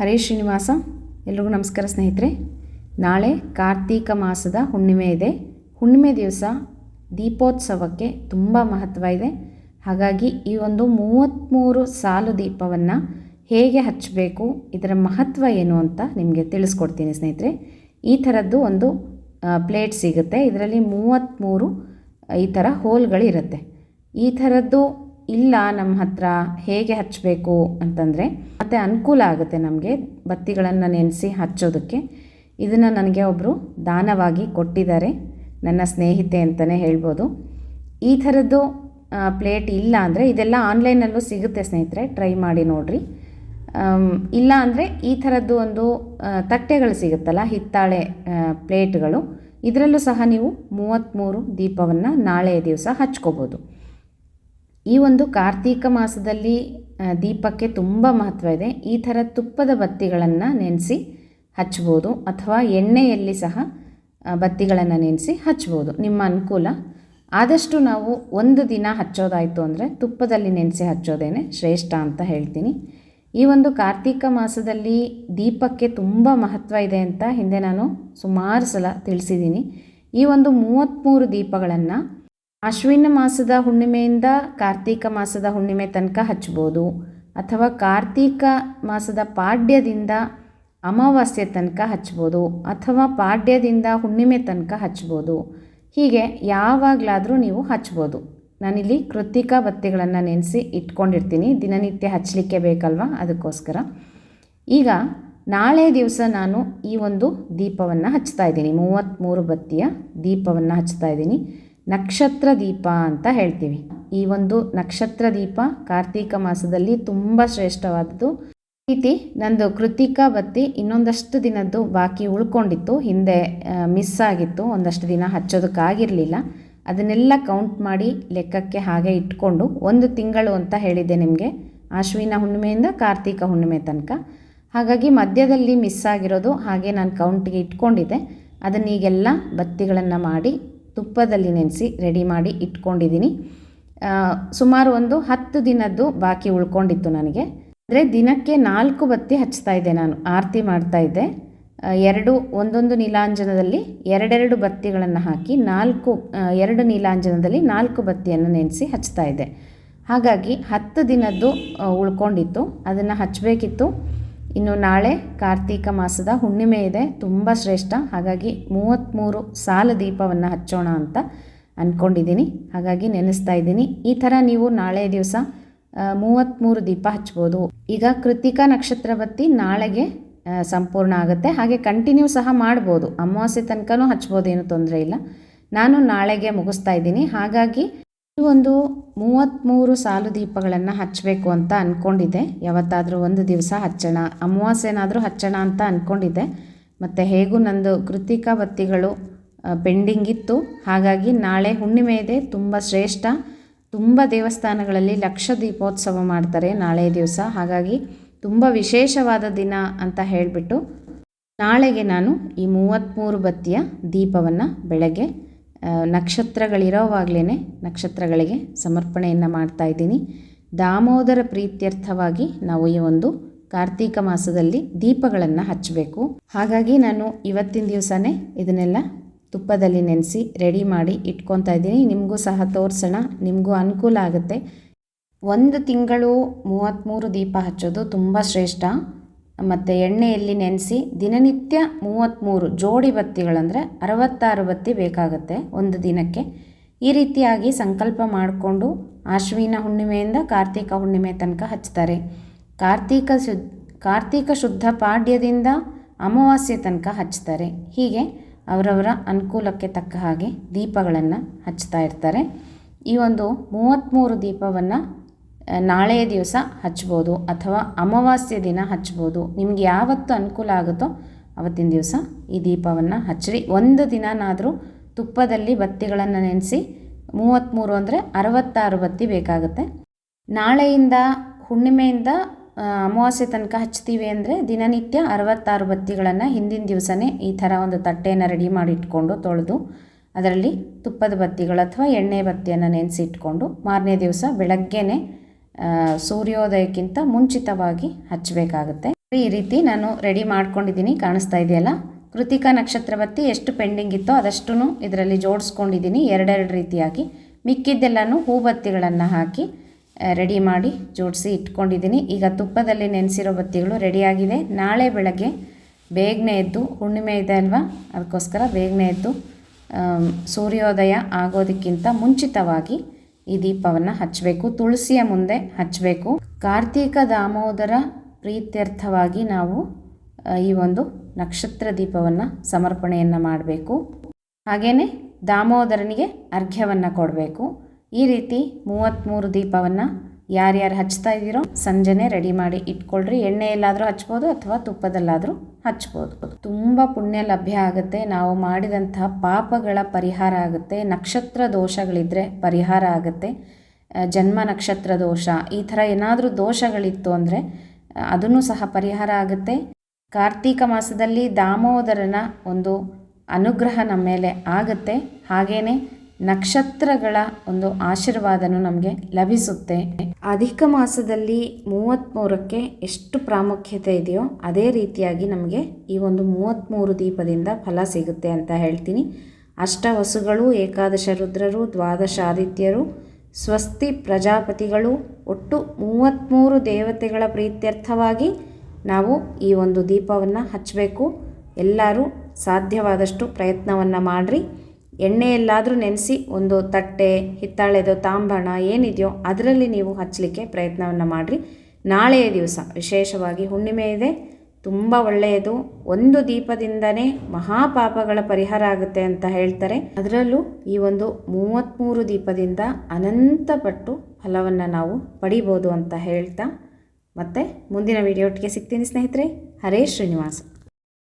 ಹರೇ ಶ್ರೀನಿವಾಸ, ಎಲ್ರಿಗೂ ನಮಸ್ಕಾರ ಸ್ನೇಹಿತರೆ. ನಾಳೆ ಕಾರ್ತೀಕ ಮಾಸದ ಹುಣ್ಣಿಮೆ ಇದೆ. ಹುಣ್ಣಿಮೆ ದಿವಸ ದೀಪೋತ್ಸವಕ್ಕೆ ತುಂಬ ಮಹತ್ವ ಇದೆ. ಹಾಗಾಗಿ ಈ ಒಂದು ಮೂವತ್ತ್ಮೂರು ಸಾಲು ದೀಪವನ್ನು ಹೇಗೆ ಹಚ್ಚಬೇಕು, ಇದರ ಮಹತ್ವ ಏನು ಅಂತ ನಿಮಗೆ ತಿಳಿಸ್ಕೊಡ್ತೀನಿ ಸ್ನೇಹಿತರೆ. ಈ ಥರದ್ದು ಒಂದು ಪ್ಲೇಟ್ ಸಿಗುತ್ತೆ. ಇದರಲ್ಲಿ ಮೂವತ್ತ್ಮೂರು ಈ ಥರ ಹೋಲ್ಗಳಿರುತ್ತೆ. ಈ ಥರದ್ದು ಇಲ್ಲ ನಮ್ಮ ಹತ್ರ ಹೇಗೆ ಹಚ್ಚಬೇಕು ಅಂತಂದರೆ ಮತ್ತು ಅನುಕೂಲ ಆಗುತ್ತೆ ನಮಗೆ ಬತ್ತಿಗಳನ್ನು ನೆನೆಸಿ ಹಚ್ಚೋದಕ್ಕೆ. ಇದನ್ನು ನನಗೆ ಒಬ್ಬರು ದಾನವಾಗಿ ಕೊಟ್ಟಿದ್ದಾರೆ. ನನ್ನ ಸ್ನೇಹಿತೆ ಅಂತಲೇ ಹೇಳ್ಬೋದು. ಈ ಥರದ್ದು ಪ್ಲೇಟ್ ಇಲ್ಲ ಅಂದರೆ ಇದೆಲ್ಲ ಆನ್ಲೈನಲ್ಲೂ ಸಿಗುತ್ತೆ ಸ್ನೇಹಿತರೆ, ಟ್ರೈ ಮಾಡಿ ನೋಡಿರಿ. ಇಲ್ಲ ಅಂದರೆ ಈ ಥರದ್ದು ಒಂದು ತಟ್ಟೆಗಳು ಸಿಗುತ್ತಲ್ಲ, ಹಿತ್ತಾಳೆ ಪ್ಲೇಟ್ಗಳು, ಇದರಲ್ಲೂ ಸಹ ನೀವು ಮೂವತ್ತ್ಮೂರು ದೀಪವನ್ನು ನಾಳೆಯ ದಿವಸ ಹಚ್ಕೋಬೋದು. ಈ ಒಂದು ಕಾರ್ತೀಕ ಮಾಸದಲ್ಲಿ ದೀಪಕ್ಕೆ ತುಂಬ ಮಹತ್ವ ಇದೆ. ಈ ಥರ ತುಪ್ಪದ ಬತ್ತಿಗಳನ್ನು ನೆನೆಸಿ ಹಚ್ಬೋದು, ಅಥವಾ ಎಣ್ಣೆಯಲ್ಲಿ ಸಹ ಬತ್ತಿಗಳನ್ನು ನೆನೆಸಿ ಹಚ್ಬೋದು, ನಿಮ್ಮ ಅನುಕೂಲ. ಆದಷ್ಟು ನಾವು ಒಂದು ದಿನ ಹಚ್ಚೋದಾಯಿತು ಅಂದರೆ ತುಪ್ಪದಲ್ಲಿ ನೆನೆಸಿ ಹಚ್ಚೋದೇನೆ ಶ್ರೇಷ್ಠ ಅಂತ ಹೇಳ್ತೀನಿ. ಈ ಒಂದು ಕಾರ್ತೀಕ ಮಾಸದಲ್ಲಿ ದೀಪಕ್ಕೆ ತುಂಬ ಮಹತ್ವ ಇದೆ ಅಂತ ಹಿಂದೆ ನಾನು ಸುಮಾರು ಸಲ ತಿಳಿಸಿದ್ದೀನಿ. ಈ ಒಂದು ಮೂವತ್ತ್ಮೂರು ದೀಪಗಳನ್ನು ಅಶ್ವಿನ ಮಾಸದ ಹುಣ್ಣಿಮೆಯಿಂದ ಕಾರ್ತೀಕ ಮಾಸದ ಹುಣ್ಣಿಮೆ ತನಕ ಹಚ್ಬೋದು. ಅಥವಾ ಕಾರ್ತೀಕ ಮಾಸದ ಪಾಡ್ಯದಿಂದ ಅಮಾವಾಸ್ಯೆ ತನಕ ಹಚ್ಬೋದು. ಅಥವಾ ಪಾಡ್ಯದಿಂದ ಹುಣ್ಣಿಮೆ ತನಕ ಹಚ್ಬೋದು. ಹೀಗೆ ಯಾವಾಗಲಾದರೂ ನೀವು ಹಚ್ಬೋದು. ನಾನಿಲ್ಲಿ ಕೃತಿಕ ಬತ್ತಿಗಳನ್ನು ನೆನೆಸಿ ಇಟ್ಕೊಂಡಿರ್ತೀನಿ. ದಿನನಿತ್ಯ ಹಚ್ಚಲಿಕ್ಕೆ ಬೇಕಲ್ವಾ? ಅದಕ್ಕೋಸ್ಕರ. ಈಗ ನಾಳೆ ದಿವಸ ನಾನು ಈ ಒಂದು ದೀಪವನ್ನು ಹಚ್ತಾ ಇದ್ದೀನಿ. ಮೂವತ್ತ್ಮೂರು ಬತ್ತಿಯ ದೀಪವನ್ನು ಹಚ್ತಾ ಇದ್ದೀನಿ. ನಕ್ಷತ್ರ ದೀಪ ಅಂತ ಹೇಳ್ತೀವಿ. ಈ ಒಂದು ನಕ್ಷತ್ರ ದೀಪ ಕಾರ್ತೀಕ ಮಾಸದಲ್ಲಿ ತುಂಬ ಶ್ರೇಷ್ಠವಾದದ್ದು. ಪ್ರೀತಿ ರೀತಿ ನಂದು ಕೃತಿಕಾ ಬತ್ತಿ ಇನ್ನೊಂದಷ್ಟು ದಿನದ್ದು ಬಾಕಿ ಉಳ್ಕೊಂಡಿತ್ತು. ಹಿಂದೆ ಮಿಸ್ ಆಗಿತ್ತು. ಒಂದಷ್ಟು ದಿನ ಹಚ್ಚೋದಕ್ಕಾಗಿರಲಿಲ್ಲ. ಅದನ್ನೆಲ್ಲ ಕೌಂಟ್ ಮಾಡಿ ಲೆಕ್ಕಕ್ಕೆ ಹಾಗೆ ಇಟ್ಕೊಂಡು ಒಂದು ತಿಂಗಳು ಅಂತ ಹೇಳಿದ್ದೆ ನಿಮಗೆ. ಆಶ್ವಿನ ಹುಣ್ಣಿಮೆಯಿಂದ ಕಾರ್ತೀಕ ಹುಣ್ಣಿಮೆ ತನಕ. ಹಾಗಾಗಿ ಮಧ್ಯದಲ್ಲಿ ಮಿಸ್ ಆಗಿರೋದು ಹಾಗೆ ನಾನು ಕೌಂಟ್ಗೆ ಇಟ್ಕೊಂಡಿದ್ದೆ. ಅದನ್ನೀಗೆಲ್ಲ ಬತ್ತಿಗಳನ್ನು ಮಾಡಿ ತುಪ್ಪದಲ್ಲಿ ನೆನೆಸಿ ರೆಡಿ ಮಾಡಿ ಇಟ್ಕೊಂಡಿದ್ದೀನಿ. ಸುಮಾರು ಒಂದು ಹತ್ತು ದಿನದ್ದು ಬಾಕಿ ಉಳ್ಕೊಂಡಿತ್ತು ನನಗೆ. ಅಂದರೆ ದಿನಕ್ಕೆ ನಾಲ್ಕು ಬತ್ತಿ ಹಚ್ತಾ ಇದ್ದೆ ನಾನು, ಆರತಿ ಮಾಡ್ತಾ ಇದ್ದೆ. ಎರಡು, ಒಂದೊಂದು ನೀಲಾಂಜನದಲ್ಲಿ ಎರಡೆರಡು ಬತ್ತಿಗಳನ್ನು ಹಾಕಿ ನಾಲ್ಕು ಎರಡು ನೀಲಾಂಜನದಲ್ಲಿ ನಾಲ್ಕು ಬತ್ತಿಯನ್ನು ನೆನೆಸಿ ಹಚ್ತಾ ಇದ್ದೆ. ಹಾಗಾಗಿ ಹತ್ತು ದಿನದ್ದು ಉಳ್ಕೊಂಡಿತ್ತು. ಅದನ್ನು ಹಚ್ಚಬೇಕಿತ್ತು ಇನ್ನು ನಾಳೆ ಕಾರ್ತೀಕ ಮಾಸದ ಹುಣ್ಣಿಮೆ ಇದೆ, ತುಂಬ ಶ್ರೇಷ್ಠ. ಹಾಗಾಗಿ ಮೂವತ್ತ್ಮೂರು ಸಾಲ ದೀಪವನ್ನು ಹಚ್ಚೋಣ ಅಂತ ಅಂದ್ಕೊಂಡಿದ್ದೀನಿ ಹಾಗಾಗಿ ನೆನೆಸ್ತಾ ಇದ್ದೀನಿ. ಈ ಥರ ನೀವು ನಾಳೆ ದಿವಸ ಮೂವತ್ತ್ಮೂರು ದೀಪ ಹಚ್ಬೋದು. ಈಗ ಕೃತಿಕಾ ನಕ್ಷತ್ರ ಬತ್ತಿ ನಾಳೆಗೆ ಸಂಪೂರ್ಣ ಆಗುತ್ತೆ. ಹಾಗೆ ಕಂಟಿನ್ಯೂ ಸಹ ಮಾಡ್ಬೋದು. ಅಮಾವಾಸ್ಯೆ ತನಕನೂ ಹಚ್ಬೋದು ಏನು ತೊಂದರೆ ಇಲ್ಲ. ನಾನು ನಾಳೆಗೆ ಮುಗಿಸ್ತಾ ಇದ್ದೀನಿ. ಹಾಗಾಗಿ ಒಂದು ಮೂವತ್ತ್ಮೂರು ಸಾಲು ದೀಪಗಳನ್ನು ಹಚ್ಚಬೇಕು ಅಂತ ಅಂದ್ಕೊಂಡಿದ್ದೆ ಯಾವತ್ತಾದರೂ ಒಂದು ದಿವಸ ಹಚ್ಚೋಣ. ಅಮಾವಾಸ್ಯೆನಾದರೂ ಹಚ್ಚೋಣ ಅಂತ ಅಂದ್ಕೊಂಡಿದ್ದೆ ಮತ್ತು ಹೇಗೂ ನಂದು ಕೃತಿಕಾ ಬತ್ತಿಗಳು ಪೆಂಡಿಂಗ್ ಇತ್ತು ಹಾಗಾಗಿ ನಾಳೆ ಹುಣ್ಣಿಮೆ ಇದೆ. ತುಂಬ ಶ್ರೇಷ್ಠ. ತುಂಬ ದೇವಸ್ಥಾನಗಳಲ್ಲಿ ಲಕ್ಷ ದೀಪೋತ್ಸವ ಮಾಡ್ತಾರೆ ನಾಳೆ ದಿವಸ. ಹಾಗಾಗಿ ತುಂಬ ವಿಶೇಷವಾದ ದಿನ ಅಂತ ಹೇಳಿಬಿಟ್ಟು ನಾಳೆಗೆ ನಾನು ಈ ಮೂವತ್ತ್ಮೂರು ಬತ್ತಿಯ ದೀಪವನ್ನು ಬೆಳಗ್ಗೆ ನಕ್ಷತ್ರಗಳಿರೋವಾಗಲೇ ನಕ್ಷತ್ರಗಳಿಗೆ ಸಮರ್ಪಣೆಯನ್ನು ಮಾಡ್ತಾ ಇದ್ದೀನಿ. ದಾಮೋದರ ಪ್ರೀತ್ಯರ್ಥವಾಗಿ ನಾವು ಈ ಒಂದು ಕಾರ್ತೀಕ ಮಾಸದಲ್ಲಿ ದೀಪಗಳನ್ನು ಹಚ್ಚಬೇಕು ಹಾಗಾಗಿ ನಾನು ಇವತ್ತಿನ ದಿವಸನೇ ಇದನ್ನೆಲ್ಲ ತುಪ್ಪದಲ್ಲಿ ನೆನೆಸಿ ರೆಡಿ ಮಾಡಿ ಇಟ್ಕೊತಾ ಇದ್ದೀನಿ. ನಿಮಗೂ ಸಹ ತೋರಿಸೋಣ, ನಿಮಗೂ ಅನುಕೂಲ ಆಗುತ್ತೆ. ಒಂದು ತಿಂಗಳು ಮೂವತ್ತ್ಮೂರು ದೀಪ ಹಚ್ಚೋದು ತುಂಬ ಶ್ರೇಷ್ಠ. ಮತ್ತು ಎಣ್ಣೆಯಲ್ಲಿ ನೆನೆಸಿ ದಿನನಿತ್ಯ ಮೂವತ್ತ್ಮೂರು ಜೋಡಿ ಬತ್ತಿಗಳಂದರೆ ಅರವತ್ತಾರು ಬತ್ತಿ ಬೇಕಾಗುತ್ತೆ ಒಂದು ದಿನಕ್ಕೆ. ಈ ರೀತಿಯಾಗಿ ಸಂಕಲ್ಪ ಮಾಡಿಕೊಂಡು ಆಶ್ವಿನ ಹುಣ್ಣಿಮೆಯಿಂದ ಕಾರ್ತಿಕ ಹುಣ್ಣಿಮೆ ತನಕ ಹಚ್ತಾರೆ. ಕಾರ್ತೀಕ ಶು, ಕಾರ್ತೀಕ ಶುದ್ಧ ಪಾಡ್ಯದಿಂದ ಅಮಾವಾಸ್ಯೆ ತನಕ ಹಚ್ತಾರೆ. ಹೀಗೆ ಅವರವರ ಅನುಕೂಲಕ್ಕೆ ತಕ್ಕ ಹಾಗೆ ದೀಪಗಳನ್ನು ಹಚ್ತಾ ಇರ್ತಾರೆ. ಈ ಒಂದು ಮೂವತ್ತ್ಮೂರು ದೀಪವನ್ನು ನಾಳೆಯ ದಿವಸ ಹಚ್ಬೋದು ಅಥವಾ ಅಮಾವಾಸ್ಯೆ ದಿನ ಹಚ್ಬೋದು. ನಿಮ್ಗೆ ಯಾವತ್ತು ಅನುಕೂಲ ಆಗುತ್ತೋ ಅವತ್ತಿನ ದಿವಸ ಈ ದೀಪವನ್ನು ಹಚ್ಚಿರಿ ಒಂದು ದಿನನಾದರೂ ತುಪ್ಪದಲ್ಲಿ ಬತ್ತಿಗಳನ್ನು ನೆನೆಸಿ ಮೂವತ್ತ್ಮೂರು ಅಂದರೆ ಅರವತ್ತಾರು ಬತ್ತಿ ಬೇಕಾಗುತ್ತೆ. ನಾಳೆಯಿಂದ ಹುಣ್ಣಿಮೆಯಿಂದ ಅಮಾವಾಸ್ಯೆ ತನಕ ಹಚ್ತೀವಿ ಅಂದರೆ ದಿನನಿತ್ಯ ಅರವತ್ತಾರು ಬತ್ತಿಗಳನ್ನು ಹಿಂದಿನ ದಿವಸನೇ ಈ ಥರ ಒಂದು ತಟ್ಟೆಯನ್ನು ರೆಡಿ ಮಾಡಿ ಇಟ್ಕೊಂಡು ತೊಳೆದು ಅದರಲ್ಲಿ ತುಪ್ಪದ ಬತ್ತಿಗಳು ಅಥವಾ ಎಣ್ಣೆ ಬತ್ತಿಯನ್ನು ನೆನೆಸಿ ಇಟ್ಕೊಂಡು ಮಾರನೇ ದಿವಸ ಬೆಳಗ್ಗೆನೇ ಸೂರ್ಯೋದಯಕ್ಕಿಂತ ಮುಂಚಿತವಾಗಿ ಹಚ್ಚಬೇಕಾಗುತ್ತೆ. ಈ ರೀತಿ ನಾನು ರೆಡಿ ಮಾಡ್ಕೊಂಡಿದ್ದೀನಿ. ಕಾಣಿಸ್ತಾ ಇದೆಯಲ್ಲ? ಕೃತಿಕಾ ನಕ್ಷತ್ರ ಬತ್ತಿ ಎಷ್ಟು ಪೆಂಡಿಂಗ್ ಇತ್ತೋ ಅದಷ್ಟು ಇದರಲ್ಲಿ ಜೋಡಿಸ್ಕೊಂಡಿದ್ದೀನಿ. ಎರಡೆರಡು ರೀತಿಯಾಗಿ. ಮಿಕ್ಕಿದ್ದೆಲ್ಲನೂ ಹೂಬತ್ತಿಗಳನ್ನು ಹಾಕಿ ರೆಡಿ ಮಾಡಿ ಜೋಡಿಸಿ ಇಟ್ಕೊಂಡಿದ್ದೀನಿ. ಈಗ ತುಪ್ಪದಲ್ಲಿ ನೆನೆಸಿರೋ ಬತ್ತಿಗಳು ರೆಡಿಯಾಗಿದೆ ನಾಳೆ ಬೆಳಗ್ಗೆ ಬೇಗನೆ ಎದ್ದು, ಹುಣ್ಣಿಮೆ ಇದೆ ಅಲ್ವಾ? ಅದಕ್ಕೋಸ್ಕರ ಬೇಗನೆ ಎದ್ದು ಸೂರ್ಯೋದಯ ಆಗೋದಕ್ಕಿಂತ ಮುಂಚಿತವಾಗಿ ಈ ದೀಪವನ್ನು ಹಚ್ಚಬೇಕು ತುಳಸಿಯ ಮುಂದೆ ಹಚ್ಚಬೇಕು ಕಾರ್ತೀಕ ದಾಮೋದರ ಪ್ರೀತ್ಯರ್ಥವಾಗಿ ನಾವು ಈ ಒಂದು ನಕ್ಷತ್ರ ದೀಪವನ್ನು ಸಮರ್ಪಣೆಯನ್ನು ಮಾಡಬೇಕು. ಹಾಗೆಯೇ ದಾಮೋದರನಿಗೆ ಅರ್ಘ್ಯವನ್ನು ಕೊಡಬೇಕು. ಈ ರೀತಿ ಮೂವತ್ತ್ಮೂರು ದೀಪವನ್ನು ಯಾರ್ಯಾರು ಹಚ್ತಾ ಇದ್ದೀರೋ ಸಂಜೆನೆ ರೆಡಿ ಮಾಡಿ ಇಟ್ಕೊಳ್ರಿ. ಎಣ್ಣೆಯಲ್ಲಾದರೂ ಹಚ್ಬೋದು ಅಥವಾ ತುಪ್ಪದಲ್ಲಾದರೂ ಹಚ್ಬೋದು. ತುಂಬ ಪುಣ್ಯ ಲಭ್ಯ ಆಗುತ್ತೆ. ನಾವು ಮಾಡಿದಂತಹ ಪಾಪಗಳ ಪರಿಹಾರ ಆಗುತ್ತೆ. ನಕ್ಷತ್ರ ದೋಷಗಳಿದ್ದರೆ ಪರಿಹಾರ ಆಗುತ್ತೆ. ಜನ್ಮ ನಕ್ಷತ್ರ ದೋಷ, ಈ ಥರ ಏನಾದರೂ ದೋಷಗಳಿತ್ತು ಅಂದರೆ ಅದನ್ನು ಸಹ ಪರಿಹಾರ ಆಗುತ್ತೆ. ಕಾರ್ತೀಕ ಮಾಸದಲ್ಲಿ ದಾಮೋದರನ ಒಂದು ಅನುಗ್ರಹ ನಮ್ಮ ಮೇಲೆ ಆಗುತ್ತೆ. ಹಾಗೆಯೇ ನಕ್ಷತ್ರಗಳ ಒಂದು ಆಶೀರ್ವಾದನು ನಮಗೆ ಲಭಿಸುತ್ತೆ. ಅಧಿಕ ಮಾಸದಲ್ಲಿ ಮೂವತ್ತ್ಮೂರಕ್ಕೆ ಎಷ್ಟು ಪ್ರಾಮುಖ್ಯತೆ ಇದೆಯೋ ಅದೇ ರೀತಿಯಾಗಿ ನಮಗೆ ಈ ಒಂದು ಮೂವತ್ತ್ಮೂರು ದೀಪದಿಂದ ಫಲ ಸಿಗುತ್ತೆ ಅಂತ ಹೇಳ್ತೀನಿ. ಅಷ್ಟವಸುಗಳು ಏಕಾದಶ ರುದ್ರರು, ದ್ವಾದಶ ಆದಿತ್ಯರು, ಸ್ವಸ್ತಿ ಪ್ರಜಾಪತಿಗಳು, ಒಟ್ಟು ಮೂವತ್ತ್ಮೂರು ದೇವತೆಗಳ ಪ್ರೀತ್ಯರ್ಥವಾಗಿ ನಾವು ಈ ಒಂದು ದೀಪವನ್ನು ಹಚ್ಚಬೇಕು ಎಲ್ಲರೂ ಸಾಧ್ಯವಾದಷ್ಟು ಪ್ರಯತ್ನವನ್ನು ಮಾಡಿರಿ. ಎಣ್ಣೆಯಲ್ಲಾದರೂ ನೆನೆಸಿ ಒಂದು ತಟ್ಟೆ, ಹಿತ್ತಾಳೆದೋ ತಾಂಬಣ ಏನಿದೆಯೋ ಅದರಲ್ಲಿ ನೀವು ಹಚ್ಚಲಿಕ್ಕೆ ಪ್ರಯತ್ನವನ್ನು ಮಾಡಿರಿ. ನಾಳೆಯ ದಿವಸ ವಿಶೇಷವಾಗಿ ಹುಣ್ಣಿಮೆ ಇದೆ. ತುಂಬ ಒಳ್ಳೆಯದು. ಒಂದು ದೀಪದಿಂದನೇ ಮಹಾಪಾಪಗಳ ಪರಿಹಾರ ಆಗುತ್ತೆ ಅಂತ ಹೇಳ್ತಾರೆ. ಅದರಲ್ಲೂ ಈ ಒಂದು ಮೂವತ್ತ್ಮೂರು ದೀಪದಿಂದ ಅನಂತ ಪಟ್ಟು ಫಲವನ್ನು ನಾವು ಪಡಿಬೋದು ಅಂತ ಹೇಳ್ತಾ ಮತ್ತೆ ಮುಂದಿನ ವಿಡಿಯೋಟ್ಗೆ ಸಿಗ್ತೀನಿ ಸ್ನೇಹಿತರೆ. ಹರೇ ಶ್ರೀನಿವಾಸ.